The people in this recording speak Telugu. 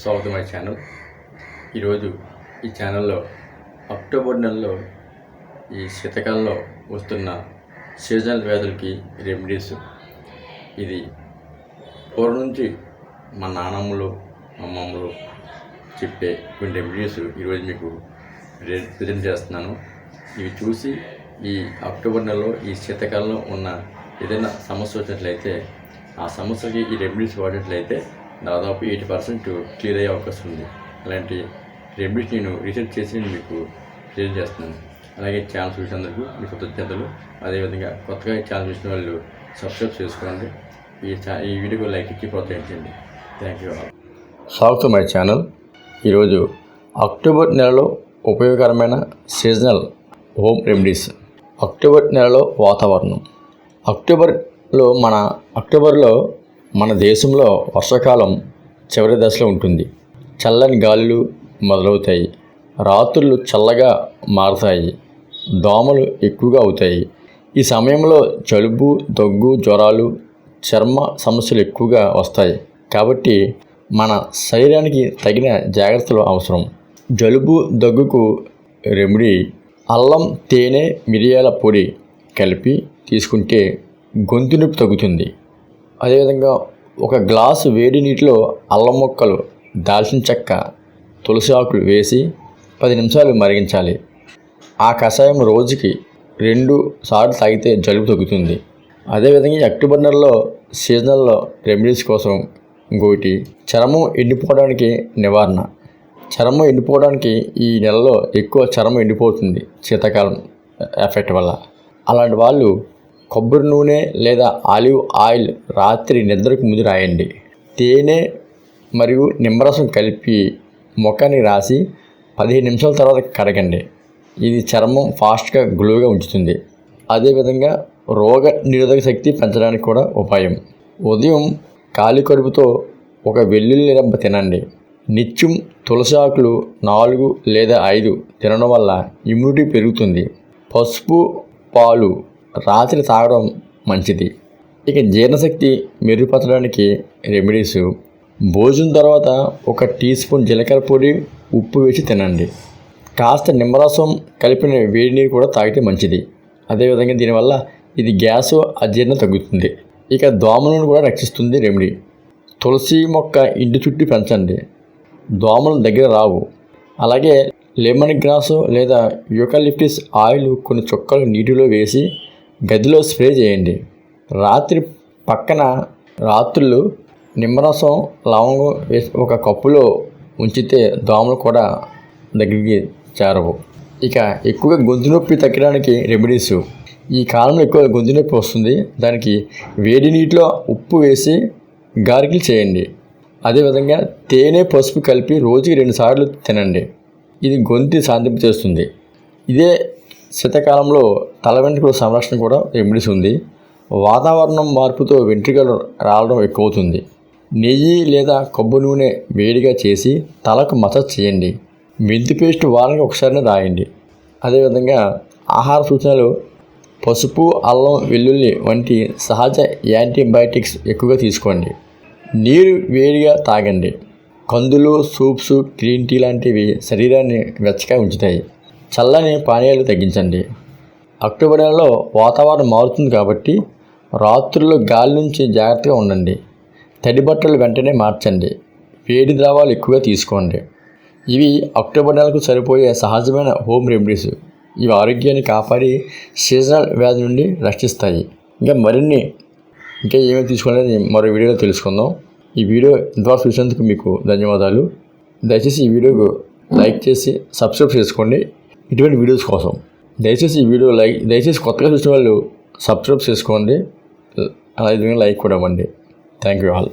స్వాగతం మై ఛానల్ ఈరోజు ఈ ఛానల్లో అక్టోబర్ నెలలో ఈ శీతకాలంలో వస్తున్న సీజనల్ వ్యాధులకి రెమెడీస్ ఇది పూర్వం నుంచి మా నానమ్మలు అమ్మమ్మలు చెప్పే కొన్ని రెమెడీస్ ఈరోజు మీకు ప్రజెంట్ చేస్తున్నాను. ఇవి చూసి ఈ అక్టోబర్ నెలలో ఈ శీతాకాలంలో ఉన్న ఏదైనా సమస్య వచ్చినట్లయితే ఆ సమస్యకి ఈ రెమెడీస్ వాడినట్లయితే దాదాపు ఎయిటీ పర్సెంట్ క్లియర్ అయ్యే అవకాశం ఉంది. అలాంటి రెమెడీస్ నేను రీసెర్చ్ చేసి నేను మీకు షేర్ చేస్తున్నాను. అలాగే ఛానల్ చూసినందుకు మీ కృతజ్ఞతలు. అదేవిధంగా కొత్తగా ఛానల్ చూసిన వాళ్ళు సబ్స్క్రైబ్ చేసుకోండి. ఈ ఛా- ఈ వీడియోకి లైక్ ఇచ్చి ప్రోత్సహించండి. Thank you all. My channel. ఈరోజు అక్టోబర్ నెలలో ఉపయోగకరమైన సీజనల్ హోమ్ రెమెడీస్. అక్టోబర్ నెలలో వాతావరణం. అక్టోబర్లో మన అక్టోబర్లో మన దేశంలో వర్షాకాలం చివరి దశలో ఉంటుంది. చల్లని గాలులు మొదలవుతాయి. రాత్రులు చల్లగా మారుతాయి. దోమలు ఎక్కువగా అవుతాయి. ఈ సమయంలో జలుబు దగ్గు జ్వరాలు చర్మ సమస్యలు ఎక్కువగా వస్తాయి. కాబట్టి మన శరీరానికి తగిన జాగ్రత్తలు అవసరం. జలుబు దగ్గుకు రెమెడీ అల్లం తేనె మిరియాల పొడి కలిపి తీసుకుంటే గొంతు నొప్పి తగ్గుతుంది. అదేవిధంగా ఒక గ్లాసు వేడి నీటిలో అల్లం ముక్కలు దాల్చిన చెక్క తులసి ఆకులు వేసి పది నిమిషాలు మరిగించాలి. ఆ కషాయం రోజుకి రెండు సార్లు తాగితే జలుబు తగ్గుతుంది. అదేవిధంగా ఈ అక్టోబర్ నెలలో సీజనల్లో రెమెడీస్ కోసం గోటి చర్మం ఎండిపోవడానికి నివారణ. చర్మం ఎండిపోవడానికి ఈ నెలలో ఎక్కువ చర్మం ఎండిపోతుంది శీతాకాలం ఎఫెక్ట్ వల్ల. అలాంటి వాళ్ళు కొబ్బరి నూనె లేదా ఆలివ్ ఆయిల్ రాత్రి నిద్రకు ముందు రాయండి. తేనె మరియు నిమ్మరసం కలిపి ముఖానికి రాసి పదిహేను నిమిషాల తర్వాత కడగండి. ఇది చర్మం ఫాస్ట్గా గ్లోగా ఉంచుతుంది. అదేవిధంగా రోగ నిరోధక శక్తి పెంచడానికి కూడా ఉపాయం. ఉదయం కాలి కడుపుతో ఒక వెల్లుల్లి రెబ్బ తినండి. నిత్యం తులసి ఆకులు నాలుగు లేదా ఐదు తినడం వల్ల ఇమ్యూనిటీ పెరుగుతుంది. పసుపు పాలు రాత్రి తాగడం మంచిది. ఇక జీర్ణశక్తి మెరుగుపరచడానికి రెమెడీస్ భోజనం తర్వాత ఒక టీ స్పూన్ జీలకర్ర పొడి ఉప్పు వేసి తినండి. కాస్త నిమ్మరసం కలిపిన వేడి నీరు కూడా తాగితే మంచిది. అదేవిధంగా దీనివల్ల ఇది గ్యాస్ అజీర్ణం తగ్గుతుంది. ఇక దోమలను కూడా రక్షిస్తుంది రెమెడీ తులసి మొక్క ఇంటి చుట్టూ పెంచండి. దోమలు దగ్గర రావు. అలాగే లెమన్ గ్రాసు లేదా యూకలిప్టిస్ ఆయిల్ కొన్ని చుక్కలు నీటిలో వేసి గదిలో స్ప్రే చేయండి. రాత్రి పక్కన రాత్రులు నిమ్మరసం లవంగం వేసి ఒక కప్పులో ఉంచితే దోమలు కూడా దగ్గరికి చేరవు. ఇక ఎక్కువగా గొంతు నొప్పి తగ్గడానికి రెమెడీస్ ఈ కాలంలో ఎక్కువ గొంతు నొప్పి వస్తుంది. దానికి వేడి నీటిలో ఉప్పు వేసి గార్గిల్ చేయండి. అదేవిధంగా తేనె పసుపు కలిపి రోజుకి రెండుసార్లు తినండి. ఇది గొంతు శాంతింపు చేస్తుంది ఇదే శీతాకాలంలో తల వెంట్రుకల సంరక్షణ కూడా రెమెడీస్ ఉంది. వాతావరణం మార్పుతో వెంట్రుకలు రావడం ఎక్కువ అవుతుంది నెయ్యి లేదా కొబ్బరి నూనె వేడిగా చేసి తలకు మసాజ్ చేయండి. మెంతి పేస్ట్ వారానికి ఒకసారి రాయండి. అదేవిధంగా ఆహార సూచనలు పసుపు అల్లం వెల్లుల్లి వంటి సహజ యాంటీబయాటిక్స్ ఎక్కువగా తీసుకోండి. నీరు వేడిగా తాగండి. కందులు సూప్స్ గ్రీన్ టీ లాంటివి శరీరాన్ని వెచ్చగా ఉంచుతాయి. చల్లని పానీయాలు తగ్గించండి. అక్టోబర్ నెలలో వాతావరణం మారుతుంది కాబట్టి రాత్రుల్లో గాలి నుంచి జాగ్రత్తగా ఉండండి. తడి బట్టలు వెంటనే మార్చండి. వేడి ద్రవాలు ఎక్కువగా తీసుకోండి. ఇవి అక్టోబర్ నెలకు సరిపోయే సహజమైన హోమ్ రెమెడీస్. ఇవి ఆరోగ్యాన్ని కాపాడి సీజనల్ వ్యాధి నుండి రక్షిస్తాయి. ఇంకా మరిన్ని ఇంకా ఏమేమి తీసుకోవాలని మరో వీడియోలో తెలుసుకుందాం. ఈ వీడియో ఇంతవరకు చూసినందుకు మీకు ధన్యవాదాలు. దయచేసి ఈ వీడియోకు లైక్ చేసి సబ్స్క్రైబ్ చేసుకోండి. ఇటువంటి వీడియోస్ కోసం. దయచేసి ఈ వీడియో లైక్ దయచేసి కొత్తగా చూసిన వాళ్ళు సబ్స్క్రైబ్ చేసుకోండి. అలాగే లైక్ కూడా ఇవ్వండి. Thank you all